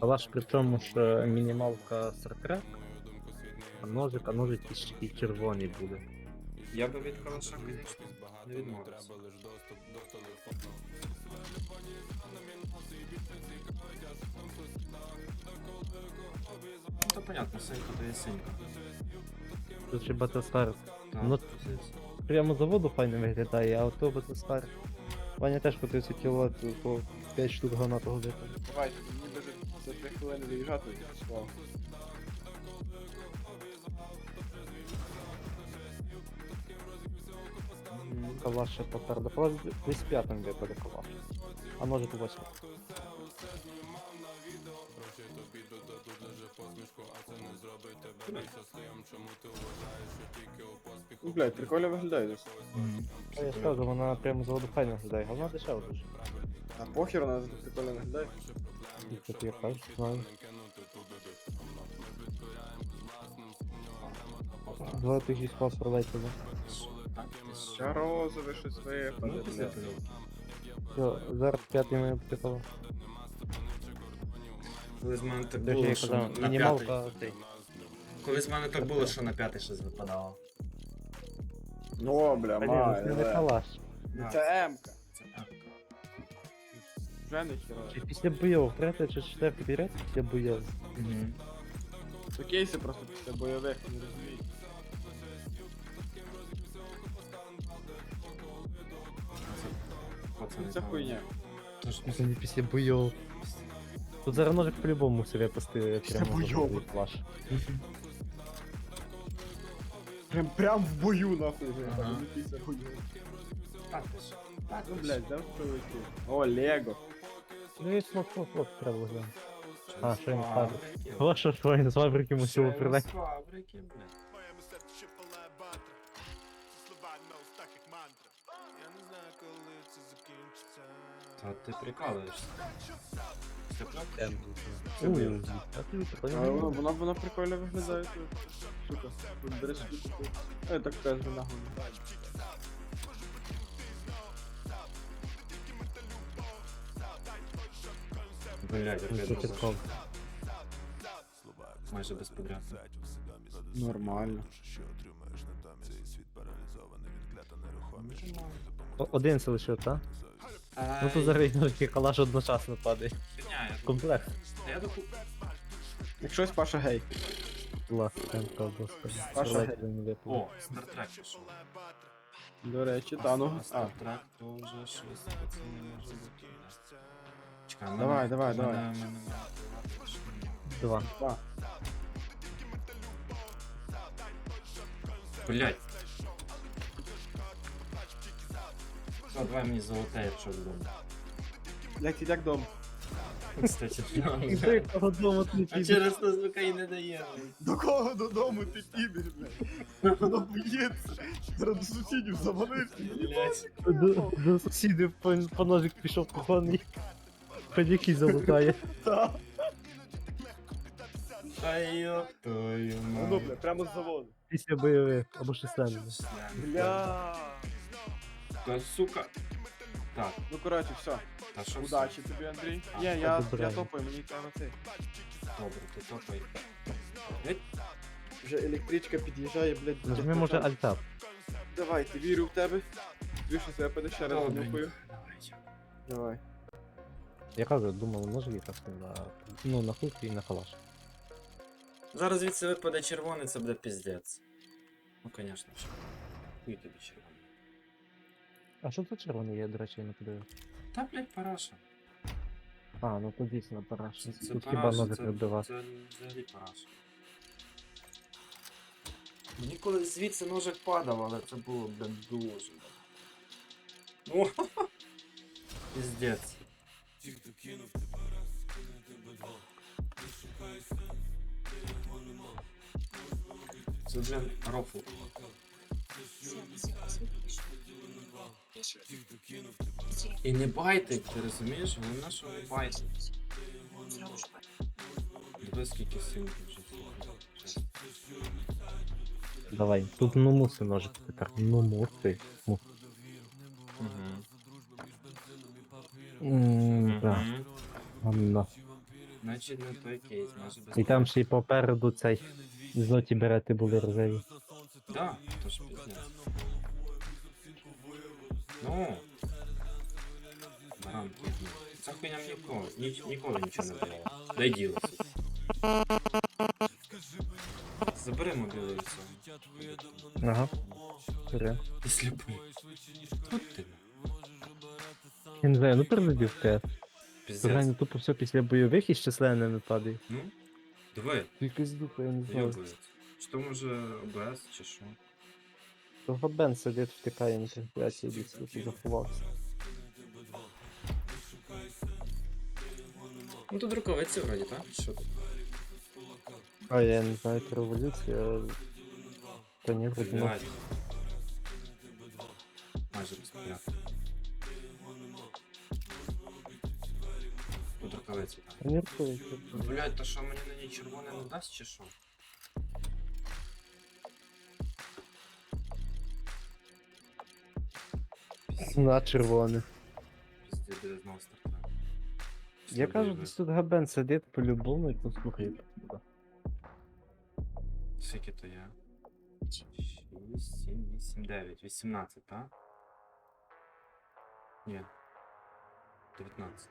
Калаш при тому, що мінімалка Стартрек, а ножик, а ножик і ще і червоний буде. Я би від калаша, звісно, не відмовився. Ну то понятно, синька то є синька. Тут ще Батлстар Так, Ну, прямо заводу файно виглядає, а ото Батлстар. Ваня теж по 30 кВт, по 5 штук гранатого випадку. Давайте, мені даже за 3 хвилини виїжджати. Слава. Калаш ще попереду. Калаш десь п'ятим випаде калаш. А ножик у восьмим. Ну, блядь, прикольно виглядає. десь. А я скажу, вона прямо заводу файно виглядає, а вона дешева дуже. А похер вона прикольно виглядає. Кажу, знаю. Два тисячі спас продайте, да? Ще розове щось випаде, Ну, Все, зараз п'ятий ми приколо. Колись в мене так було, що на п'ятий. мінімалка цей. Колись мене так було, що на п'ятий щось випадало. Ну, бля, ну це не калаш. Це М-ка. Це так. Вже не хіра. Чи після бойов, третя чи четверта береться після бойов. Мгм. Це кейси просто після бойових, не розумію. Пацани, Ну, Це там- хуйня. Тож, Це не після бойов. Тут зараз ножик по-любому себе пусти Після прямо бойов. за калаш. Прям, прям в бою, нахуй. Ага. Ага. Після бою. Так, ти ж. Так, ну, блядь, де чоловіки? О, Лего. І смок, смок, смок, треба глянути. А, що він падає? фабрики. Ваша ж воїн з фабрики мусив прилетіти. фабрики, блядь. Моєму серці ще Ці слова нос, так як мантра Я не знаю, коли це закінчиться Та ти прикалуєшся. Це правда? Ой, а ти А вона, вона прикольно виглядає. тут. Сука, тут береш. Е, так кажу, нахуй. Блядь, опять. Майже без подряд. Нормально. О- Один це лише, так? Ну то зараз ножки калаш одночасно падає. Фігня, я Комплект. Я доху... Якщо щось Паша гей. Ластенка, господи. Паша, не випало. О, Стартрек пішов. До речі, та ну. А, Стартрек то вже щось пацани може бути. Чекай, в мене- Давай, давай, в мене- давай. в мене- Два. два. Блядь. Все, давай мені золоте, якщо вдома. Як як дом? Кстати, Ти кого дому ти А через то звука і не дає. До кого додому ти підеш, блядь? Воно боїться. Зараз до сусідів заманишся. Блядь. До, до сусідів по, по ножик пішов кухонний. Ходяки залутає. Твою Ну, мать. бля, прямо з заводу. Після бойових або шестенних. Бля. Та сука. Так, Ну коротше, все. та що все? Удачі тобі, Андрій. Є, я, я топаю, мені треба цей. Добре, ти топай. Геть. Вже електричка під'їжджає, блядь. Нажми може альтап. Давай, ти вірю в тебе. Дві що себе ще раз Добре. дякую. Давай. Я кажу, думав, ножик якраз на, ну, на хук і на калаш. Зараз звідси випаде червоний, це буде піздець. Ну, конечно ж. Хуй тобі червоний. А що тут червоний є, до речі, я не подивив. Та, блядь, параша. А, ну тут дійсно параш. Це, це Тут хіба параша, ножик це, це взагалі параша. Мені коли звідси ножик падав, але це було, блін, дуже. О, Піздець. Це, блін, рофл. І не байтить, ти розумієш? Головне, що не байтить. Дивись, скільки сил вже. Давай, тут ну муси ножик тепер. Ну муси. Му. Ммм, да. Мгм. Значить, не той кейс, може без. І там ще й попереду цей злоті берети були рожеві. Да, то ж пиздец. Ну. Баран пізно. Ця хуйня мені ніколи, ні, ніколи нічого не давала. Дай діло. сука. Забери мобілу і все. Ага. Бере. Ти сліпий. Я не знаю, ну перелетів те. Піздець. Тупо все після бойових із численними падає. Ну, диви, Якась дупа, я не знаю. Чи то може ОБС, чи що? Того Бен сидить втикає на трансляції, десь тут заховався. Ну тут рукавиці вроді, так? Що тут? А я не знаю, це революція. Та ні, вроді не. Блядь. Майже безпорядок. Рукавиці. Блять, то що мені на ній червоне не дасть чи що? На червоне. Пізді знову стартувати. Я кажу, десь тут Габен сидить по-любому і послухає. Скільки то я? 6, 7, 8, 9, 18, так? Ні. 19.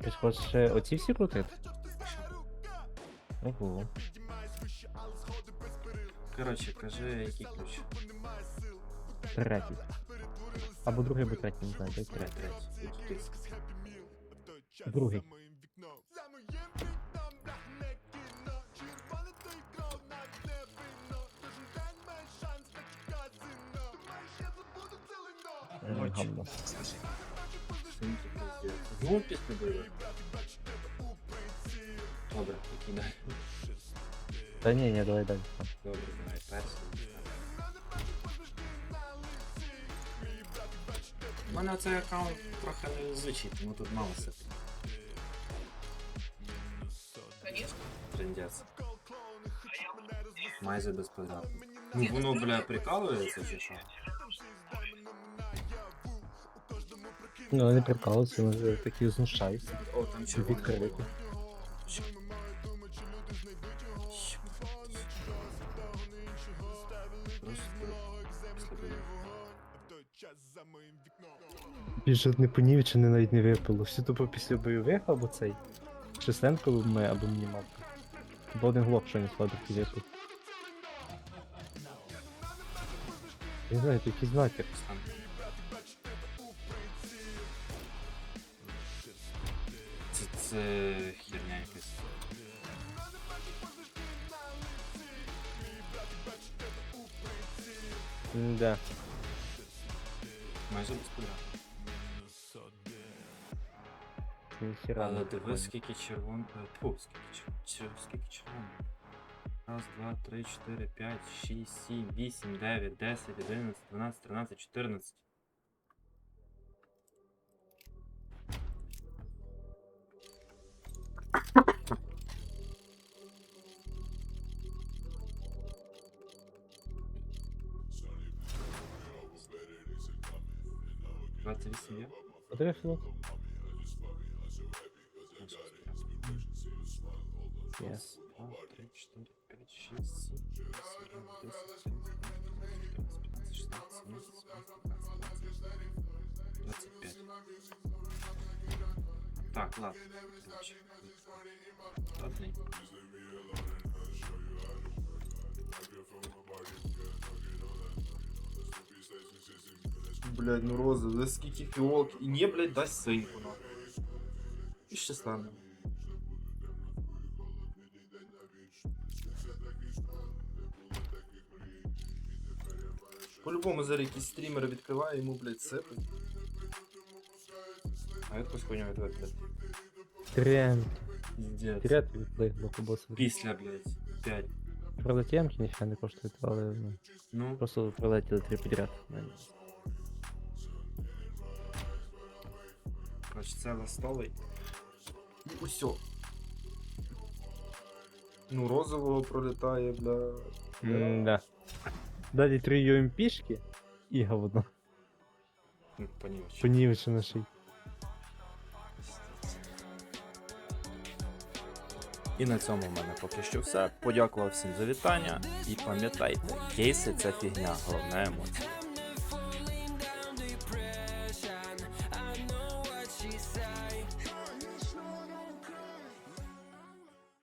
Ти ж хочеш ще оці всі крутити? Ого. Коротше, кажи, який ключ. Третій. Або другий, або третій, не знаю, дай Третій. третій. Другий. гамно. Синьки пиздец. Знову пісню буде? Добре, який далі? Та ні, ні, давай далі. Добре, давай, перший. У мене цей аккаунт трохи незвичний, тому тут мало сити. Трендець. Майже без квадрату. Ну воно, бля, прикалується чи що? Ну, не прикалуюся, вони такі знущаються. О, там червоний. Відкрито. Більше не понівечене навіть не випало. Всі тупо після бойових або цей. Численко ми або мінімалка. Бо один глок, що не слабкий випав. Не знаю, такий знакер. Там. Це, херня якась. Да. Майже без квадрату. Ніхіра. Але не диви, прикольно. скільки червон. е, Тьфу, скільки червон. Скільки червон. Раз, два, три, чотири, п'ять, шість, сім, вісім, дев'ять, десять, одинадцять, дванадцять, тринадцять, чотирнадцять. Двадцять вісім є? Подиви флот. Шістнадцять, сімнадцять, двадцять п'ять. Так, ладно. Короче. Одний. Блять, ну роза, да скільки фіолок. І не, блядь, дасть синьку нахуй. І ще стане. По-любому зараз якийсь стрімер відкриває, йому, блядь, сипить. А якусь хуйню відведе. Трем. Піздець. Трет відлигло побосити. Після, блядь, 5. Правда, темки ніфіга не коштують, але ну, Ну, просто прилетіли три підряд. коротше, це ластовий. Усьо. Ну, розового пролітає, бля. Да. Далі три UMP-шки І говно. Ну, понівече. Й. І на цьому в мене поки що все. Подякував всім за вітання. І пам'ятайте, кейси це фігня, головне емоція.